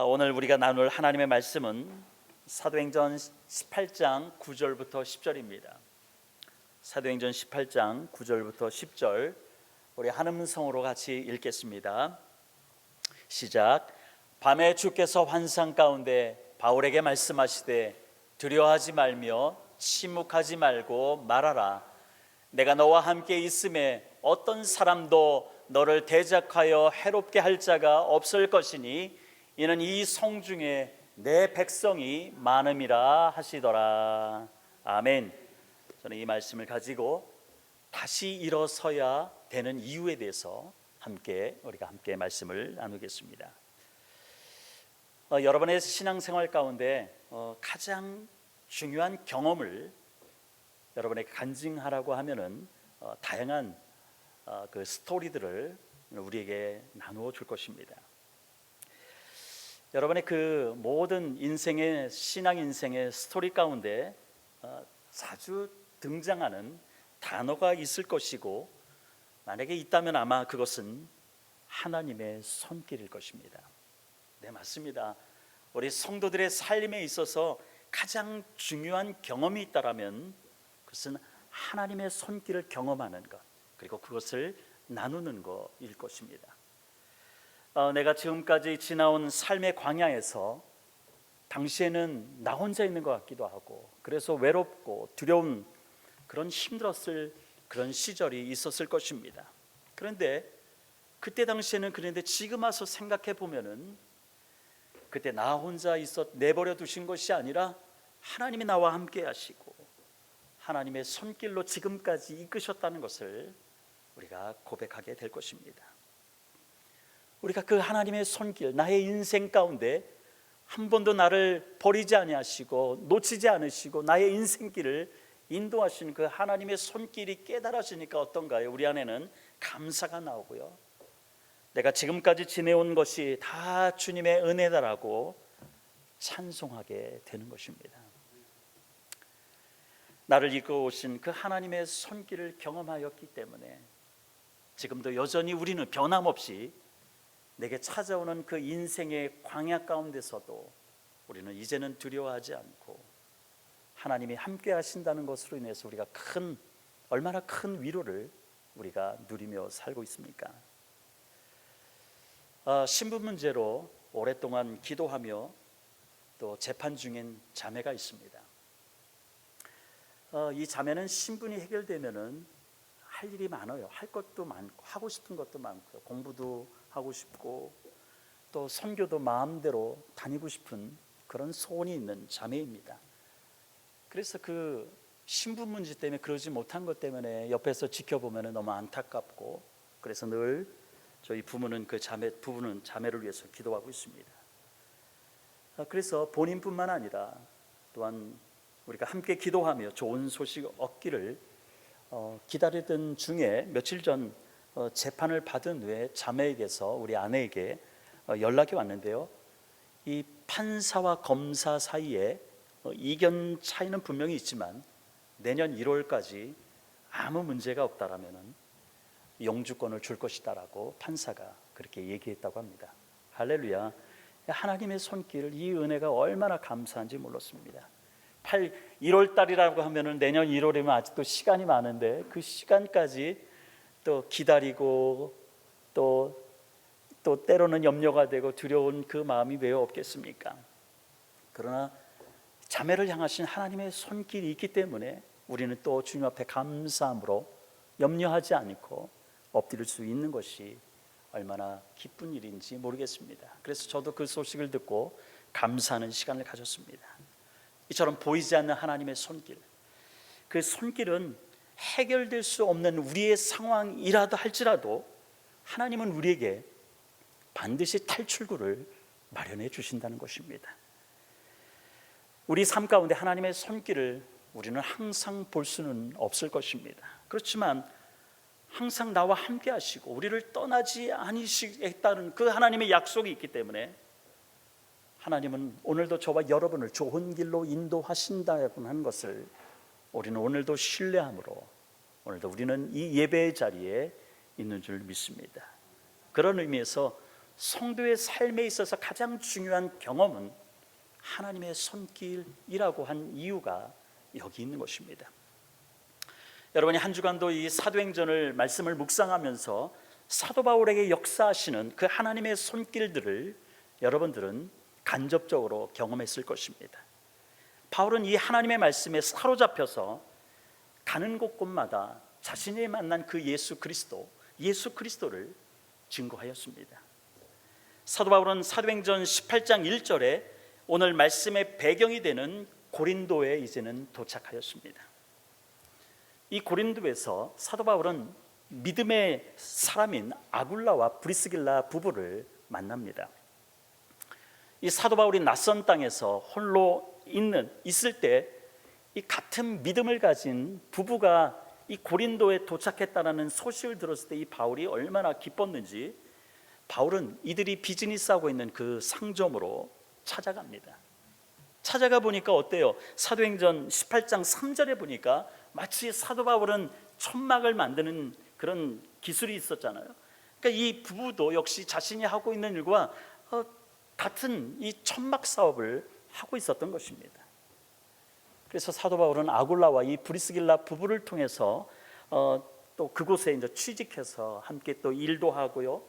아, 오늘 우리가 나눌 하나님의 말씀은 사도행전 18장 9절부터 10절입니다. 사도행전 18장 9절부터 10절 우리 한음성으로 같이 읽겠습니다. 시작. 밤에 주께서 환상 가운데 바울에게 말씀하시되 두려워하지 말며 침묵하지 말고 말하라. 내가 너와 함께 있음에 어떤 사람도 너를 대적하여 해롭게 할 자가 없을 것이니 이는 이 성 중에 내 백성이 많음이라 하시더라. 아멘. 저는 이 말씀을 가지고 다시 일어서야 되는 이유에 대해서 함께 우리가 함께 말씀을 나누겠습니다. 어, 여러분의 신앙생활 가운데 어, 가장 중요한 경험을 여러분에게 간증하라고 하면은 어, 다양한 어, 그 스토리들을 우리에게 나누어 줄 것입니다. 여러분의 그 모든 인생의 신앙 인생의 스토리 가운데 어, 자주 등장하는 단어가 있을 것이고 만약에 있다면 아마 그것은 하나님의 손길일 것입니다. 네 맞습니다. 우리 성도들의 삶에 있어서 가장 중요한 경험이 있다라면 그것은 하나님의 손길을 경험하는 것 그리고 그것을 나누는 것일 것입니다. 어, 내가 지금까지 지나온 삶의 광야에서 당시에는 나 혼자 있는 것 같기도 하고 그래서 외롭고 두려운 그런 힘들었을 그런 시절이 있었을 것입니다. 그런데 그때 당시에는 그런데 지금 와서 생각해 보면은 그때 나 혼자 있었 내버려 두신 것이 아니라 하나님이 나와 함께 하시고 하나님의 손길로 지금까지 이끄셨다는 것을 우리가 고백하게 될 것입니다. 우리가 그 하나님의 손길, 나의 인생 가운데 한 번도 나를 버리지 아니하시고 놓치지 않으시고 나의 인생길을 인도하시는 그 하나님의 손길이 깨달아지니까 어떤가요? 우리 안에는 감사가 나오고요. 내가 지금까지 지내온 것이 다 주님의 은혜다라고 찬송하게 되는 것입니다. 나를 이끌어 오신 그 하나님의 손길을 경험하였기 때문에 지금도 여전히 우리는 변함없이 내게 찾아오는 그 인생의 광야 가운데서도 우리는 이제는 두려워하지 않고 하나님이 함께 하신다는 것으로 인해서 우리가 큰 얼마나 큰 위로를 우리가 누리며 살고 있습니까? 어, 신분 문제로 오랫동안 기도하며 또 재판 중인 자매가 있습니다. 어, 이 자매는 신분이 해결되면은 할 일이 많아요. 할 것도 많고 하고 싶은 것도 많고요. 공부도 하고 싶고 또 선교도 마음대로 다니고 싶은 그런 소원이 있는 자매입니다. 그래서 그 신분 문제 때문에 그러지 못한 것 때문에 옆에서 지켜보면 너무 안타깝고 그래서 늘 저희 부모는 그 자매 부부는 자매를 위해서 기도하고 있습니다. 아, 그래서 본인뿐만 아니라 또한 우리가 함께 기도하며 좋은 소식 얻기를 어, 기다리던 중에 며칠 전 어, 재판을 받은 후에 자매에게서 우리 아내에게 어, 연락이 왔는데요. 이 판사와 검사 사이에 어, 이견 차이는 분명히 있지만 내년 1월까지 아무 문제가 없다라면은 영주권을 줄 것이다라고 판사가 그렇게 얘기했다고 합니다. 할렐루야. 하나님의 손길 이 은혜가 얼마나 감사한지 몰랐습니다. 8 1월 달이라고 하면은 내년 1월이면 아직도 시간이 많은데 그 시간까지 또 기다리고 또, 또 때로는 염려가 되고 두려운 그 마음이 왜 없겠습니까? 그러나 자매를 향하신 하나님의 손길이 있기 때문에 우리는 또 주님 앞에 감사함으로 염려하지 않고 엎드릴 수 있는 것이 얼마나 기쁜 일인지 모르겠습니다. 그래서 저도 그 소식을 듣고 감사하는 시간을 가졌습니다. 이처럼 보이지 않는 하나님의 손길. 그 손길은 해결될 수 없는 우리의 상황이라도 할지라도 하나님은 우리에게 반드시 탈출구를 마련해 주신다는 것입니다. 우리 삶 가운데 하나님의 손길을 우리는 항상 볼 수는 없을 것입니다. 그렇지만 항상 나와 함께 하시고 우리를 떠나지 아니시겠다는 그 하나님의 약속이 있기 때문에 하나님은 오늘도 저와 여러분을 좋은 길로 인도하신다고 하는 것을 우리는 오늘도 신뢰함으로 오늘도 우리는 이 예배의 자리에 있는 줄 믿습니다. 그런 의미에서 성도의 삶에 있어서 가장 중요한 경험은 하나님의 손길이라고 한 이유가 여기 있는 것입니다. 여러분이 한 주간도 이 사도행전을 말씀을 묵상하면서 사도 바울에게 역사하시는 그 하나님의 손길들을 여러분들은 간접적으로 경험했을 것입니다. 바울은 이 하나님의 말씀에 사로잡혀서 가는 곳곳마다 자신이 만난 그 예수 그리스도, 예수 그리스도를 증거하였습니다. 사도 바울은 사도행전 18장 1절에 오늘 말씀의 배경이 되는 고린도에 이제는 도착하였습니다. 이 고린도에서 사도 바울은 믿음의 사람인 아굴라와 브리스길라 부부를 만납니다. 이 사도 바울이 낯선 땅에서 홀로 있는 있을 때 이 같은 믿음을 가진 부부가 이 고린도에 도착했다라는 소식을 들었을 때 이 바울이 얼마나 기뻤는지 바울은 이들이 비즈니스하고 있는 그 상점으로 찾아갑니다. 찾아가 보니까 어때요? 사도행전 18장 3절에 보니까 마치 사도 바울은 천막을 만드는 그런 기술이 있었잖아요. 그러니까 이 부부도 역시 자신이 하고 있는 일과 어, 같은 이 천막 사업을 하고 있었던 것입니다. 그래서 사도 바울은 아굴라와 이 브리스길라 부부를 통해서 어, 또 그곳에 이제 취직해서 함께 또 일도 하고요.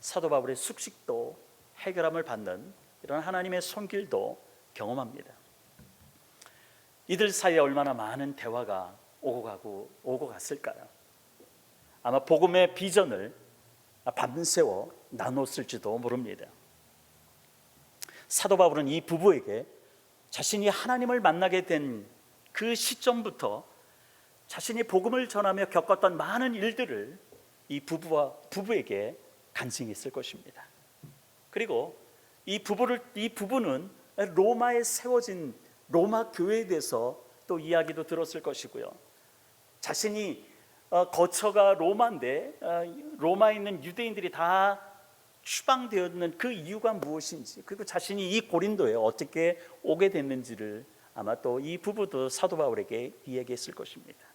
사도 바울의 숙식도 해결함을 받는 이런 하나님의 손길도 경험합니다. 이들 사이에 얼마나 많은 대화가 오고 가고 오고 갔을까요? 아마 복음의 비전을 밤새워 나눴을지도 모릅니다. 사도 바울은 이 부부에게 자신이 하나님을 만나게 된 그 시점부터 자신이 복음을 전하며 겪었던 많은 일들을 이 부부와 부부에게 간증했을 것입니다. 그리고 이 부부를 이 부부는 로마에 세워진 로마 교회에 대해서 또 이야기도 들었을 것이고요. 자신이 어, 거처가 로마인데 어, 로마에 있는 유대인들이 다 추방되었는 그 이유가 무엇인지 그리고 자신이 이 고린도에 어떻게 오게 됐는지를 아마 또 이 부부도 사도 바울에게 이야기했을 것입니다.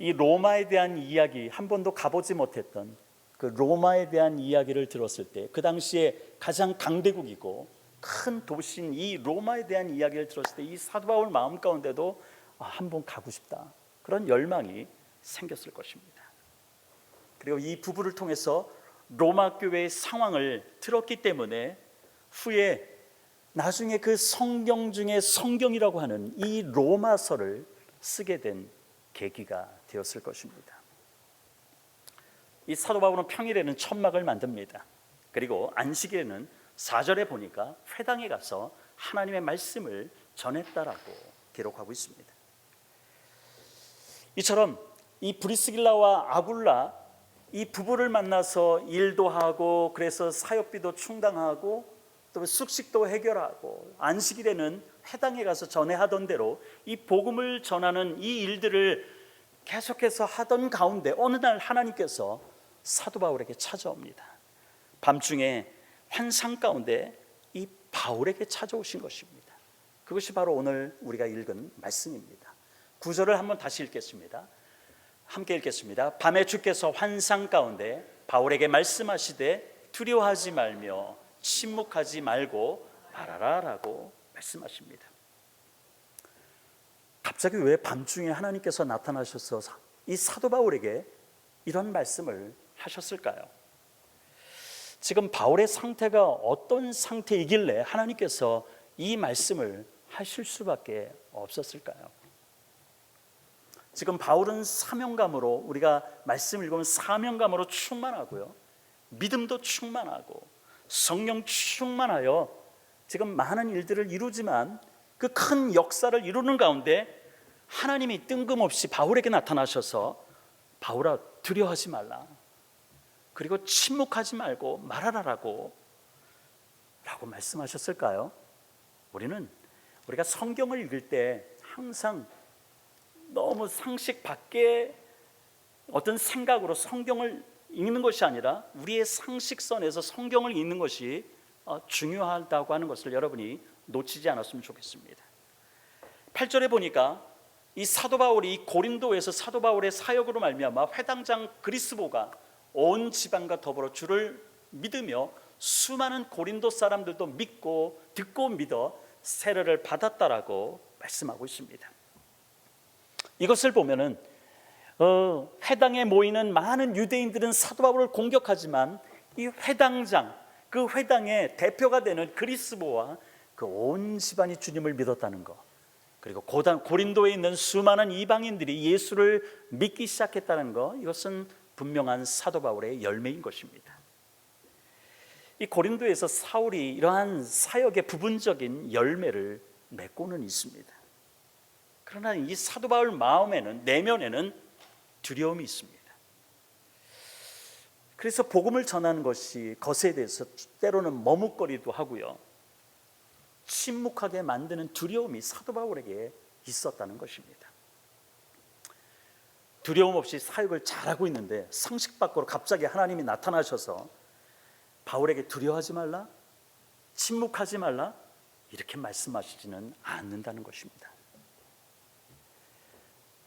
이 로마에 대한 이야기 한 번도 가보지 못했던 그 로마에 대한 이야기를 들었을 때 그 당시에 가장 강대국이고 큰 도시인 이 로마에 대한 이야기를 들었을 때 이 사도 바울 마음 가운데도 아, 한번 가고 싶다 그런 열망이 생겼을 것입니다. 그리고 이 부부를 통해서 로마 교회의 상황을 들었기 때문에 후에 나중에 그 성경 중에 성경이라고 하는 이 로마서를 쓰게 된 계기가 되었을 것입니다. 이 사도 바울은 평일에는 천막을 만듭니다. 그리고 안식일에는 4절에 보니까 회당에 가서 하나님의 말씀을 전했다라고 기록하고 있습니다. 이처럼 이 브리스길라와 아굴라 이 부부를 만나서 일도 하고 그래서 사역비도 충당하고 또 숙식도 해결하고 안식일에는 회당에 가서 전해하던 대로 이 복음을 전하는 이 일들을 계속해서 하던 가운데 어느 날 하나님께서 사도 바울에게 찾아옵니다. 밤중에 환상 가운데 이 바울에게 찾아오신 것입니다. 그것이 바로 오늘 우리가 읽은 말씀입니다. 구절을 한번 다시 읽겠습니다. 함께 읽겠습니다. 밤에 주께서 환상 가운데 바울에게 말씀하시되 두려워하지 말며 침묵하지 말고 말하라라고 말씀하십니다. 갑자기 왜 밤중에 하나님께서 나타나셔서 이 사도 바울에게 이런 말씀을 하셨을까요? 지금 바울의 상태가 어떤 상태이길래 하나님께서 이 말씀을 하실 수밖에 없었을까요? 지금 바울은 사명감으로 우리가 말씀 읽으면 사명감으로 충만하고요. 믿음도 충만하고 성령 충만하여 지금 많은 일들을 이루지만 그 큰 역사를 이루는 가운데 하나님이 뜬금없이 바울에게 나타나셔서 바울아 두려워하지 말라. 그리고 침묵하지 말고 말하라라고 라고 말씀하셨을까요? 우리는 우리가 성경을 읽을 때 항상 너무 상식 밖에 어떤 생각으로 성경을 읽는 것이 아니라 우리의 상식선에서 성경을 읽는 것이 어, 중요하다고 하는 것을 여러분이 놓치지 않았으면 좋겠습니다. 8절에 보니까 이 사도 바울이 고린도에서 사도 바울의 사역으로 말미암아 회당장 그리스보가 온 지방과 더불어 주를 믿으며 수많은 고린도 사람들도 믿고 듣고 믿어 세례를 받았다라고 말씀하고 있습니다. 이것을 보면은 어, 회당에 모이는 많은 유대인들은 사도 바울을 공격하지만 이 회당장 그 회당의 대표가 되는 그리스보와 그 온 집안이 주님을 믿었다는 것 그리고 고단, 고린도에 있는 수많은 이방인들이 예수를 믿기 시작했다는 것 이것은 분명한 사도 바울의 열매인 것입니다. 이 고린도에서 사울이 이러한 사역의 부분적인 열매를 맺고는 있습니다. 그러나 이 사도 바울 마음에는 내면에는 두려움이 있습니다. 그래서 복음을 전하는 것이 것에 대해서 때로는 머뭇거리도 하고요. 침묵하게 만드는 두려움이 사도 바울에게 있었다는 것입니다. 두려움 없이 사역을 잘하고 있는데 상식 밖으로 갑자기 하나님이 나타나셔서 바울에게 두려워하지 말라, 침묵하지 말라 이렇게 말씀하시지는 않는다는 것입니다.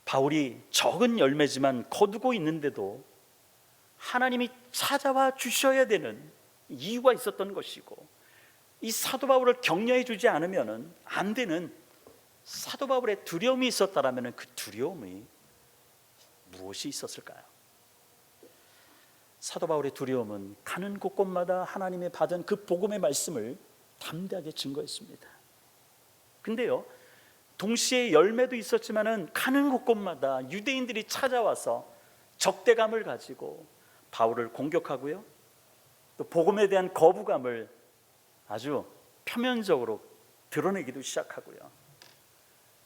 바울이 적은 열매지만 거두고 있는데도 하나님이 찾아와 주셔야 되는 이유가 있었던 것이고 이 사도 바울을 격려해 주지 않으면은 안 되는 사도 바울의 두려움이 있었다라면 그 두려움이 무엇이 있었을까요? 사도 바울의 두려움은 가는 곳곳마다 하나님의 받은 그 복음의 말씀을 담대하게 증거했습니다. 근데요, 동시에 열매도 있었지만은 가는 곳곳마다 유대인들이 찾아와서 적대감을 가지고 바울을 공격하고요. 또 복음에 대한 거부감을 아주 표면적으로 드러내기도 시작하고요.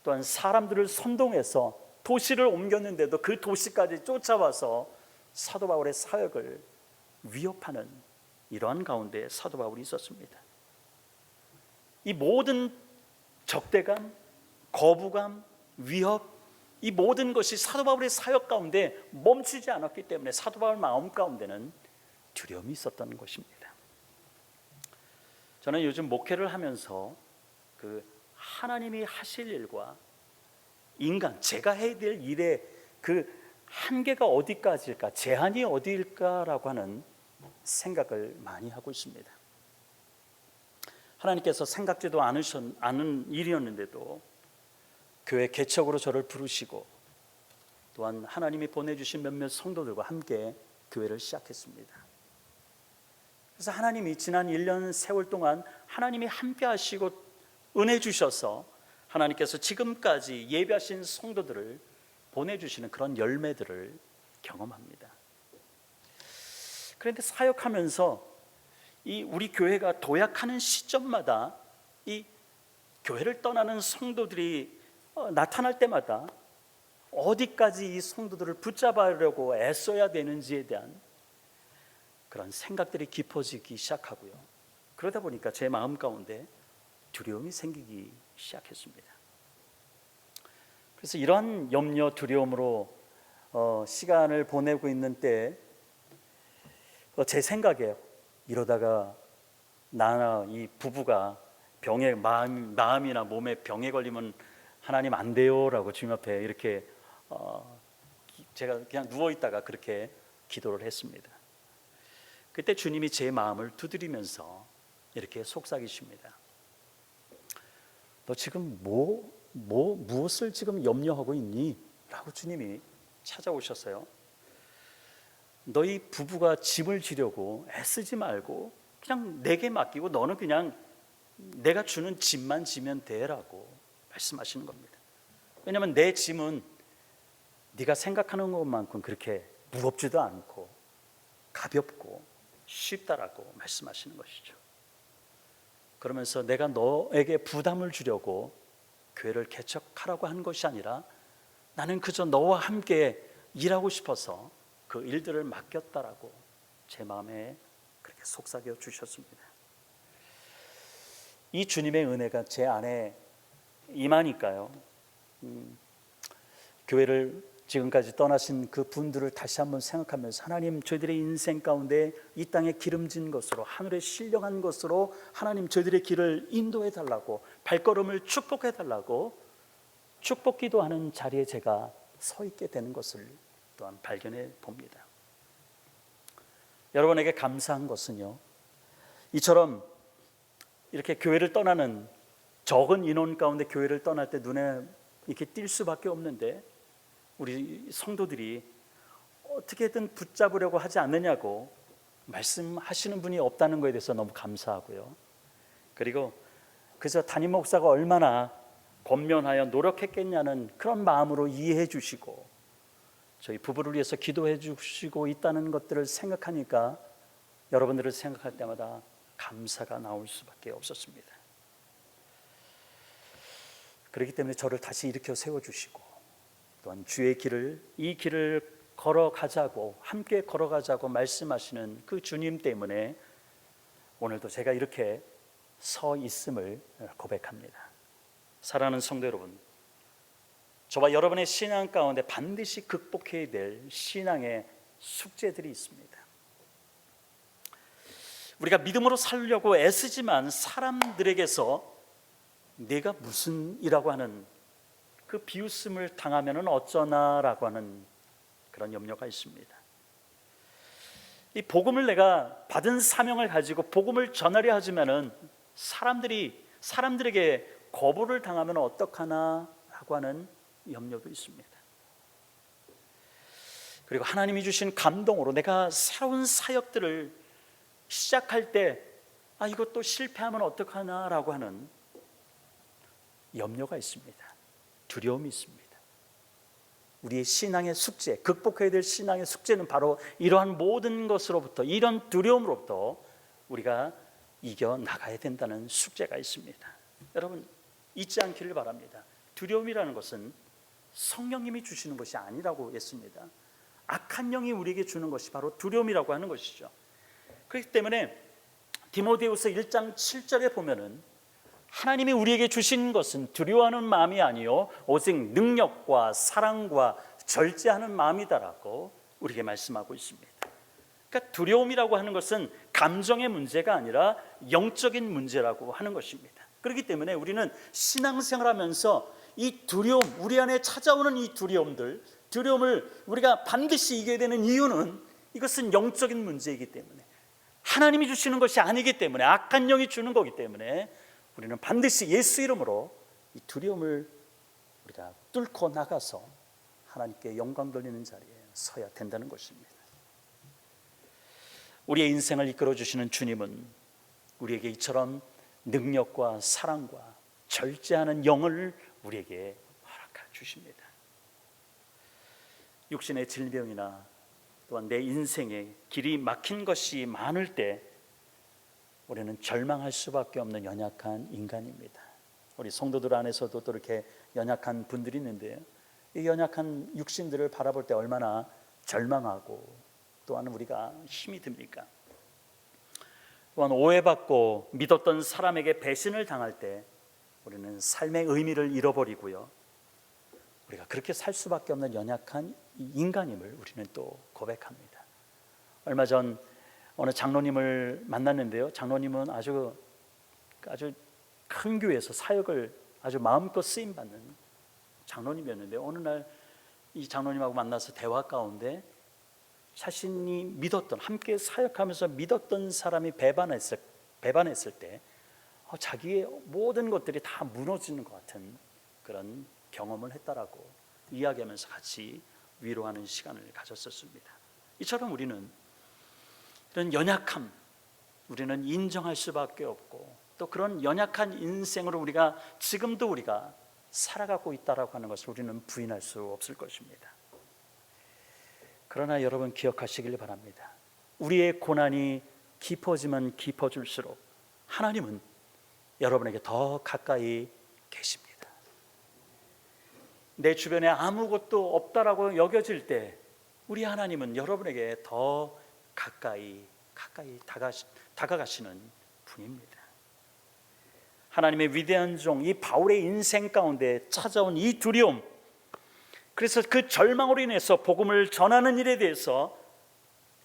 또한 사람들을 선동해서 도시를 옮겼는데도 그 도시까지 쫓아와서 사도 바울의 사역을 위협하는 이러한 가운데 사도 바울이 있었습니다. 이 모든 적대감, 거부감, 위협, 이 모든 것이 사도 바울의 사역 가운데 멈추지 않았기 때문에 사도 바울 마음 가운데는 두려움이 있었던 것입니다. 저는 요즘 목회를 하면서 그 하나님이 하실 일과 인간 제가 해야 될 일의 그 한계가 어디까지일까, 제한이 어디일까라고 하는 생각을 많이 하고 있습니다. 하나님께서 생각지도 않으셨, 않은 일이었는데도 교회 개척으로 저를 부르시고 또한 하나님이 보내주신 몇몇 성도들과 함께 교회를 시작했습니다. 그래서 하나님이 지난 1년 세월 동안 하나님이 함께 하시고 은혜 주셔서 하나님께서 지금까지 예배하신 성도들을 보내주시는 그런 열매들을 경험합니다. 그런데 사역하면서 이 우리 교회가 도약하는 시점마다 이 교회를 떠나는 성도들이 어, 나타날 때마다 어디까지 이 성도들을 붙잡으려고 애써야 되는지에 대한 그런 생각들이 깊어지기 시작하고요. 그러다 보니까 제 마음 가운데 두려움이 생기기 시작했습니다. 그래서 이러한 염려, 두려움으로 어, 시간을 보내고 있는 때, 어, 제 생각에 이러다가 나나 이 부부가 병에 마음, 마음이나 몸에 병에 걸리면 하나님 안 돼요라고 주님 앞에 이렇게 어, 제가 그냥 누워 있다가 그렇게 기도를 했습니다. 그때 주님이 제 마음을 두드리면서 이렇게 속삭이십니다. 너 지금 뭐, 뭐, 무엇을 지금 염려하고 있니? 라고 주님이 찾아오셨어요. 너희 부부가 짐을 지려고 애쓰지 말고 그냥 내게 맡기고 너는 그냥 내가 주는 짐만 지면 돼라고 말씀하시는 겁니다. 왜냐하면 내 짐은 네가 생각하는 것만큼 그렇게 무겁지도 않고 가볍고 쉽다라고 말씀하시는 것이죠. 그러면서 내가 너에게 부담을 주려고 교회를 개척하라고 한 것이 아니라 나는 그저 너와 함께 일하고 싶어서 그 일들을 맡겼다라고 제 마음에 그렇게 속삭여 주셨습니다. 이 주님의 은혜가 제 안에 임하니까요. 음, 교회를 지금까지 떠나신 그 분들을 다시 한번 생각하면서 하나님 저희들의 인생 가운데 이 땅에 기름진 것으로 하늘에 신령한 것으로 하나님 저희들의 길을 인도해 달라고 발걸음을 축복해 달라고 축복 기도하는 자리에 제가 서 있게 되는 것을 또한 발견해 봅니다. 여러분에게 감사한 것은요. 이처럼 이렇게 교회를 떠나는 적은 인원 가운데 교회를 떠날 때 눈에 이렇게 띌 수밖에 없는데 우리 성도들이 어떻게든 붙잡으려고 하지 않느냐고 말씀하시는 분이 없다는 것에 대해서 너무 감사하고요. 그리고 그저 담임 목사가 얼마나 권면하여 노력했겠냐는 그런 마음으로 이해해 주시고 저희 부부를 위해서 기도해 주시고 있다는 것들을 생각하니까 여러분들을 생각할 때마다 감사가 나올 수밖에 없었습니다. 그렇기 때문에 저를 다시 일으켜 세워 주시고 또한 주의 길을 이 길을 걸어가자고 함께 걸어가자고 말씀하시는 그 주님 때문에 오늘도 제가 이렇게 서 있음을 고백합니다. 사랑하는 성도 여러분, 저와 여러분의 신앙 가운데 반드시 극복해야 될 신앙의 숙제들이 있습니다. 우리가 믿음으로 살려고 애쓰지만 사람들에게서 내가 무슨 이라고 하는 그 비웃음을 당하면은 어쩌나라고 하는 그런 염려가 있습니다. 이 복음을 내가 받은 사명을 가지고 복음을 전하려 하지만은 사람들이 사람들에게 거부를 당하면 어떡하나라고 하는 염려도 있습니다. 그리고 하나님이 주신 감동으로 내가 새로운 사역들을 시작할 때 아, 이것도 실패하면 어떡하나라고 하는 염려가 있습니다. 두려움이 있습니다. 우리의 신앙의 숙제, 극복해야 될 신앙의 숙제는 바로 이러한 모든 것으로부터 이런 두려움으로부터 우리가 이겨 나가야 된다는 숙제가 있습니다. 여러분 잊지 않기를 바랍니다. 두려움이라는 것은 성령님이 주시는 것이 아니라고 했습니다. 악한 영이 우리에게 주는 것이 바로 두려움이라고 하는 것이죠. 그렇기 때문에 디모데후서 1장 7절에 보면은 하나님이 우리에게 주신 것은 두려워하는 마음이 아니요 오직 능력과 사랑과 절제하는 마음이다라고 우리에게 말씀하고 있습니다. 그러니까 두려움이라고 하는 것은 감정의 문제가 아니라 영적인 문제라고 하는 것입니다. 그렇기 때문에 우리는 신앙생활하면서 이 두려움, 우리 안에 찾아오는 이 두려움들, 두려움을 우리가 반드시 이겨야 되는 이유는 이것은 영적인 문제이기 때문에 하나님이 주시는 것이 아니기 때문에 악한 영이 주는 거기 때문에 우리는 반드시 예수 이름으로 이 두려움을 우리가 뚫고 나가서 하나님께 영광 돌리는 자리에 서야 된다는 것입니다. 우리의 인생을 이끌어 주시는 주님은 우리에게 이처럼 능력과 사랑과 절제하는 영을 우리에게 허락해 주십니다. 육신의 질병이나 또한 내 인생에 길이 막힌 것이 많을 때 우리는 절망할 수밖에 없는 연약한 인간입니다. 우리 성도들 안에서도 또 이렇게 연약한 분들이 있는데요. 이 연약한 육신들을 바라볼 때 얼마나 절망하고 또한 우리가 힘이 듭니까? 또한 오해받고 믿었던 사람에게 배신을 당할 때 우리는 삶의 의미를 잃어버리고요. 우리가 그렇게 살 수밖에 없는 연약한 인간임을 우리는 또 고백합니다. 얼마 전 어느 장로님을 만났는데요. 장로님은 아주 아주 큰 교회에서 사역을 아주 마음껏 쓰임 받는 장로님이었는데 어느 날 이 장로님하고 만나서 대화 가운데 자신이 믿었던 함께 사역하면서 믿었던 사람이 배반했을 배반했을 때 어, 자기의 모든 것들이 다 무너지는 것 같은 그런 경험을 했다라고 이야기하면서 같이 위로하는 시간을 가졌었습니다. 이처럼 우리는 이런 연약함 우리는 인정할 수밖에 없고 또 그런 연약한 인생으로 우리가 지금도 우리가 살아가고 있다라고 하는 것을 우리는 부인할 수 없을 것입니다. 그러나 여러분 기억하시길 바랍니다. 우리의 고난이 깊어지면 깊어질수록 하나님은 여러분에게 더 가까이 계십니다. 내 주변에 아무것도 없다라고 여겨질 때 우리 하나님은 여러분에게 더 가까이 가까이 다가가시는 분입니다. 하나님의 위대한 종 이 바울의 인생 가운데 찾아온 이 두려움 그래서 그 절망으로 인해서 복음을 전하는 일에 대해서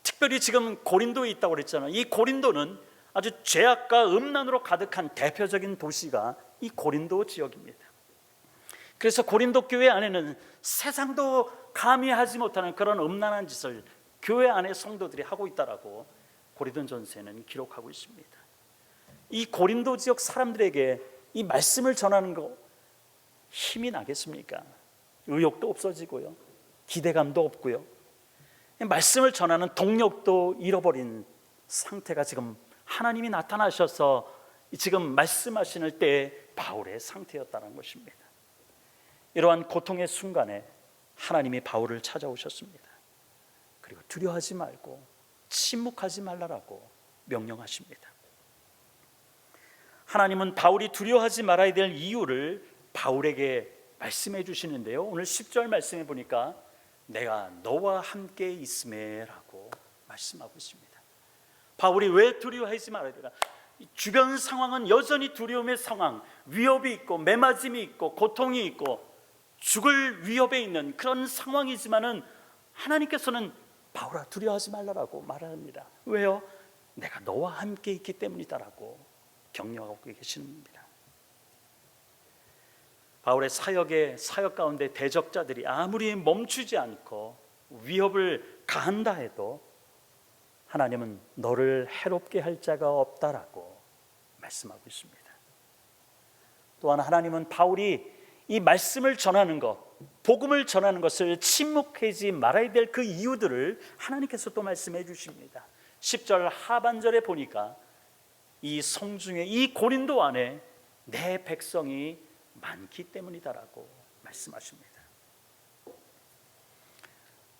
특별히 지금 고린도에 있다고 그랬잖아요. 이 고린도는 아주 죄악과 음란으로 가득한 대표적인 도시가 이 고린도 지역입니다. 그래서 고린도 교회 안에는 세상도 감히 하지 못하는 그런 음란한 짓을 교회 안에 성도들이 하고 있다라고 고린도 전서에는 기록하고 있습니다. 이 고린도 지역 사람들에게 이 말씀을 전하는 거 힘이 나겠습니까? 의욕도 없어지고요. 기대감도 없고요. 말씀을 전하는 동력도 잃어버린 상태가 지금 하나님이 나타나셔서 지금 말씀하시는 때 바울의 상태였다는 것입니다. 이러한 고통의 순간에 하나님이 바울을 찾아오셨습니다. 그리고 두려워하지 말고 침묵하지 말라라고 명령하십니다. 하나님은 바울이 두려워하지 말아야 될 이유를 바울에게 말씀해 주시는데요. 오늘 10절 말씀해 보니까 내가 너와 함께 있음에라고 말씀하고 있습니다. 바울이 왜 두려워하지 말아야 되나? 주변 상황은 여전히 두려움의 상황, 위협이 있고 매맞음이 있고 고통이 있고 죽을 위협에 있는 그런 상황이지만은 하나님께서는 바울아 두려워하지 말라라고 말합니다. 왜요? 내가 너와 함께 있기 때문이다라고 격려하고 계시는 겁니다. 바울의 사역의 사역 가운데 대적자들이 아무리 멈추지 않고 위협을 가한다 해도 하나님은 너를 해롭게 할 자가 없다라고 말씀하고 있습니다. 또한 하나님은 바울이 이 말씀을 전하는 것, 복음을 전하는 것을 침묵하지 말아야 될 그 이유들을 하나님께서 또 말씀해 주십니다. 10절 하반절에 보니까 이 성중에 이 고린도 안에 내 백성이 많기 때문이다라고 말씀하십니다.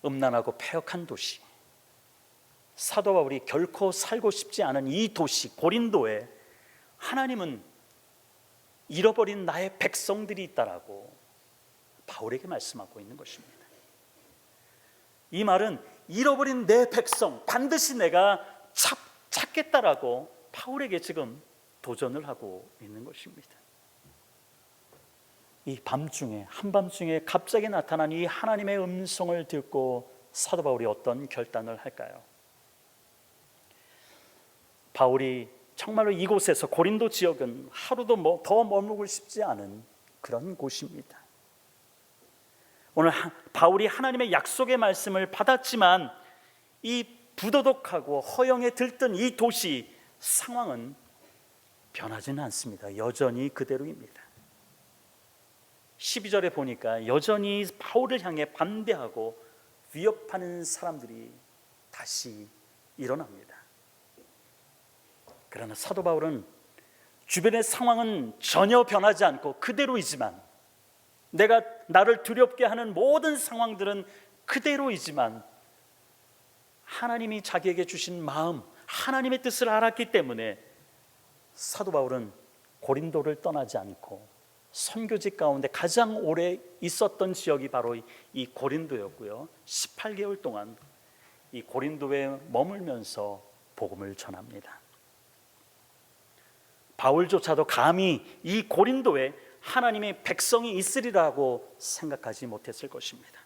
음란하고 폐역한 도시 사도 바울이 결코 살고 싶지 않은 이 도시 고린도에 하나님은 잃어버린 나의 백성들이 있다라고 바울에게 말씀하고 있는 것입니다. 이 말은 잃어버린 내 백성 반드시 내가 찾, 찾겠다라고 바울에게 지금 도전을 하고 있는 것입니다. 이 밤중에 한밤중에 갑자기 나타난 이 하나님의 음성을 듣고 사도 바울이 어떤 결단을 할까요? 바울이 정말로 이곳에서 고린도 지역은 하루도 뭐 더 머물고 싶지 않은 그런 곳입니다. 오늘 바울이 하나님의 약속의 말씀을 받았지만 이 부도덕하고 허영에 들뜬 이 도시 상황은 변하지는 않습니다. 여전히 그대로입니다. 12절에 보니까 여전히 바울을 향해 반대하고 위협하는 사람들이 다시 일어납니다. 그러나 사도 바울은 주변의 상황은 전혀 변하지 않고 그대로이지만 내가 나를 두렵게 하는 모든 상황들은 그대로이지만 하나님이 자기에게 주신 마음, 하나님의 뜻을 알았기 때문에 사도 바울은 고린도를 떠나지 않고 선교직 가운데 가장 오래 있었던 지역이 바로 이 고린도였고요. 18개월 동안 이 고린도에 머물면서 복음을 전합니다. 바울조차도 감히 이 고린도에 하나님의 백성이 있으리라고 생각하지 못했을 것입니다.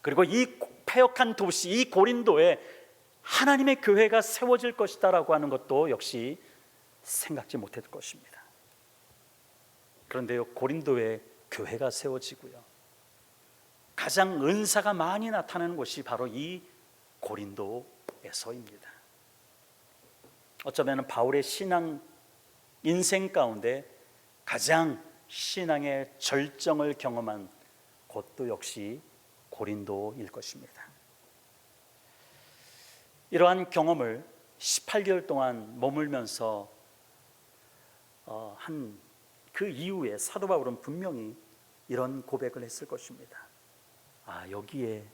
그리고 이 폐역한 도시 이 고린도에 하나님의 교회가 세워질 것이다라고 하는 것도 역시 생각지 못했을 것입니다. 그런데요 고린도에 교회가 세워지고요. 가장 은사가 많이 나타나는 곳이 바로 이 고린도에서입니다. 어쩌면 바울의 신앙 인생 가운데 가장 신앙의 절정을 경험한 곳도 역시 고린도일 것입니다. 이러한 경험을 18개월 동안 머물면서 어, 한그 이후에 사도 바울은 분명히 이런 고백을 했을 것입니다. 아 여기에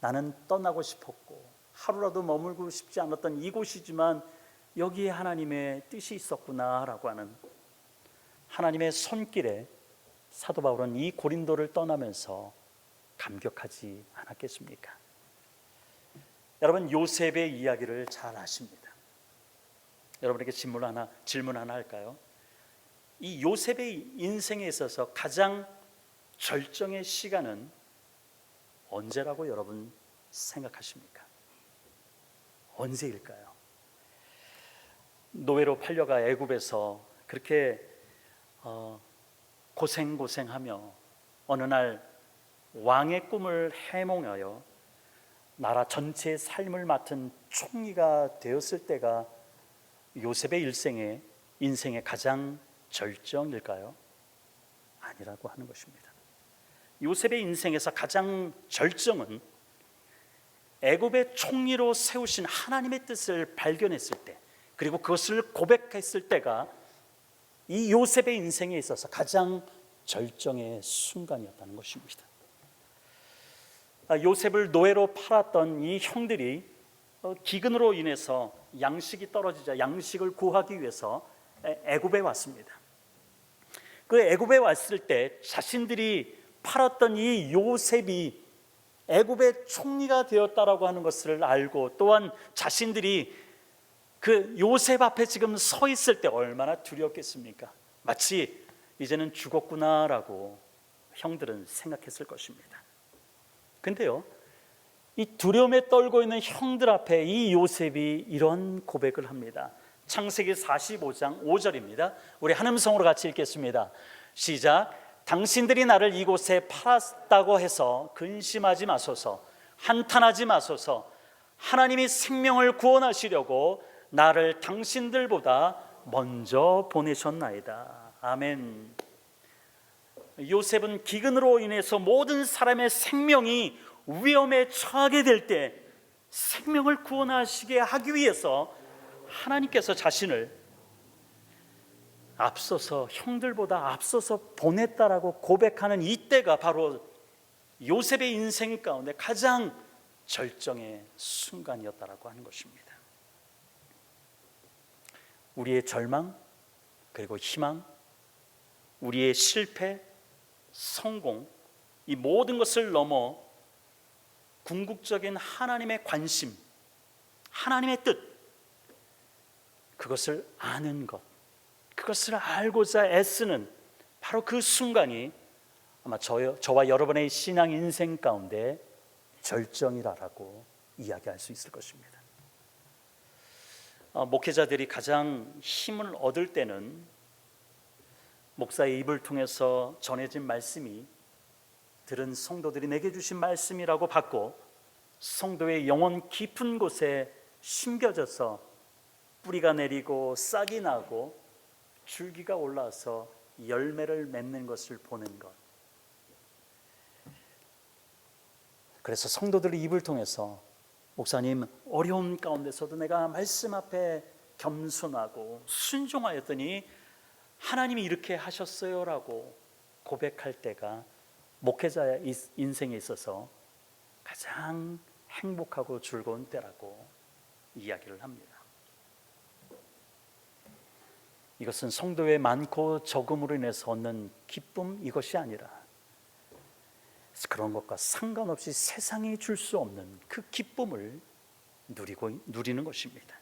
나는 떠나고 싶었고 하루라도 머물고 싶지 않았던 이곳이지만 여기에 하나님의 뜻이 있었구나라고 하는 하나님의 손길에 사도 바울은 이 고린도를 떠나면서 감격하지 않았겠습니까? 여러분 요셉의 이야기를 잘 아십니다. 여러분에게 질문 하나 질문 하나 할까요? 이 요셉의 인생에 있어서 가장 절정의 시간은 언제라고 여러분 생각하십니까? 언제일까요? 노예로 팔려가 애굽에서 그렇게 어, 고생 고생하며 어느 날 왕의 꿈을 해몽하여 나라 전체의 삶을 맡은 총리가 되었을 때가 요셉의 일생의 인생의 가장 절정일까요? 아니라고 하는 것입니다. 요셉의 인생에서 가장 절정은 애굽의 총리로 세우신 하나님의 뜻을 발견했을 때 그리고 그것을 고백했을 때가 이 요셉의 인생에 있어서 가장 절정의 순간이었다는 것입니다. 아, 요셉을 노예로 팔았던 이 형들이 어, 기근으로 인해서 양식이 떨어지자 양식을 구하기 위해서 애- 애굽에 왔습니다. 그 애굽에 왔을 때 자신들이 팔았던 이 요셉이 애굽의 총리가 되었다라고 하는 것을 알고 또한 자신들이 그 요셉 앞에 지금 서 있을 때 얼마나 두려웠겠습니까? 마치 이제는 죽었구나라고 형들은 생각했을 것입니다. 근데요, 이 두려움에 떨고 있는 형들 앞에 이 요셉이 이런 고백을 합니다. 창세기 45장 5절입니다. 우리 한음성으로 같이 읽겠습니다. 시작. 당신들이 나를 이곳에 팔았다고 해서 근심하지 마소서. 한탄하지 마소서. 하나님이 생명을 구원하시려고 나를 당신들보다 먼저 보내셨나이다. 아멘. 요셉은 기근으로 인해서 모든 사람의 생명이 위험에 처하게 될 때 생명을 구원하시게 하기 위해서 하나님께서 자신을 앞서서 형들보다 앞서서 보냈다라고 고백하는 이때가 바로 요셉의 인생 가운데 가장 절정의 순간이었다라고 하는 것입니다. 우리의 절망 그리고 희망, 우리의 실패, 성공 이 모든 것을 넘어 궁극적인 하나님의 관심, 하나님의 뜻 그것을 아는 것, 그것을 알고자 애쓰는 바로 그 순간이 아마 저, 저와 여러분의 신앙 인생 가운데 절정이라고 이야기할 수 있을 것입니다. 어, 목회자들이 가장 힘을 얻을 때는 목사의 입을 통해서 전해진 말씀이 들은 성도들이 내게 주신 말씀이라고 받고 성도의 영혼 깊은 곳에 심겨져서 뿌리가 내리고 싹이 나고 줄기가 올라서 열매를 맺는 것을 보는 것. 그래서 성도들의 입을 통해서 목사님 어려운 가운데서도 내가 말씀 앞에 겸손하고 순종하였더니 하나님이 이렇게 하셨어요라고 고백할 때가 목회자의 인생에 있어서 가장 행복하고 즐거운 때라고 이야기를 합니다. 이것은 성도의 많고 적음으로 인해서 얻는 기쁨 이것이 아니라 그런 것과 상관없이 세상이 줄 수 없는 그 기쁨을 누리고 누리는 것입니다.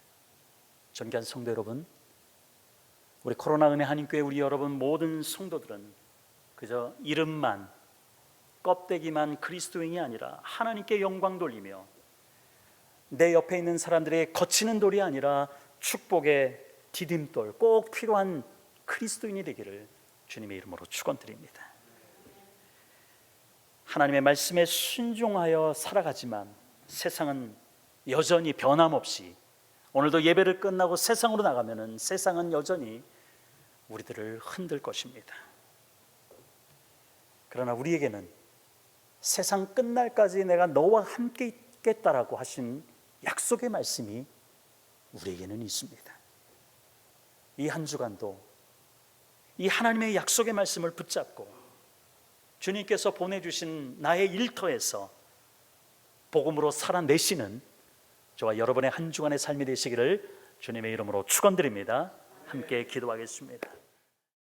존귀한 성도 여러분, 우리 코로나 은혜 한인교회 우리 여러분 모든 성도들은 그저 이름만 껍데기만 그리스도인이 아니라 하나님께 영광 돌리며 내 옆에 있는 사람들의 거치는 돌이 아니라 축복의 디딤돌 꼭 필요한 그리스도인이 되기를 주님의 이름으로 축원드립니다. 하나님의 말씀에 순종하여 살아가지만 세상은 여전히 변함없이 오늘도 예배를 끝나고 세상으로 나가면은 세상은 여전히 우리들을 흔들 것입니다. 그러나 우리에게는 세상 끝날까지 내가 너와 함께 있겠다라고 하신 약속의 말씀이 우리에게는 있습니다. 이 한 주간도 이 하나님의 약속의 말씀을 붙잡고 주님께서 보내주신 나의 일터에서 복음으로 살아내시는 저와 여러분의 한 주간의 삶이 되시기를 주님의 이름으로 축원드립니다. 함께 기도하겠습니다.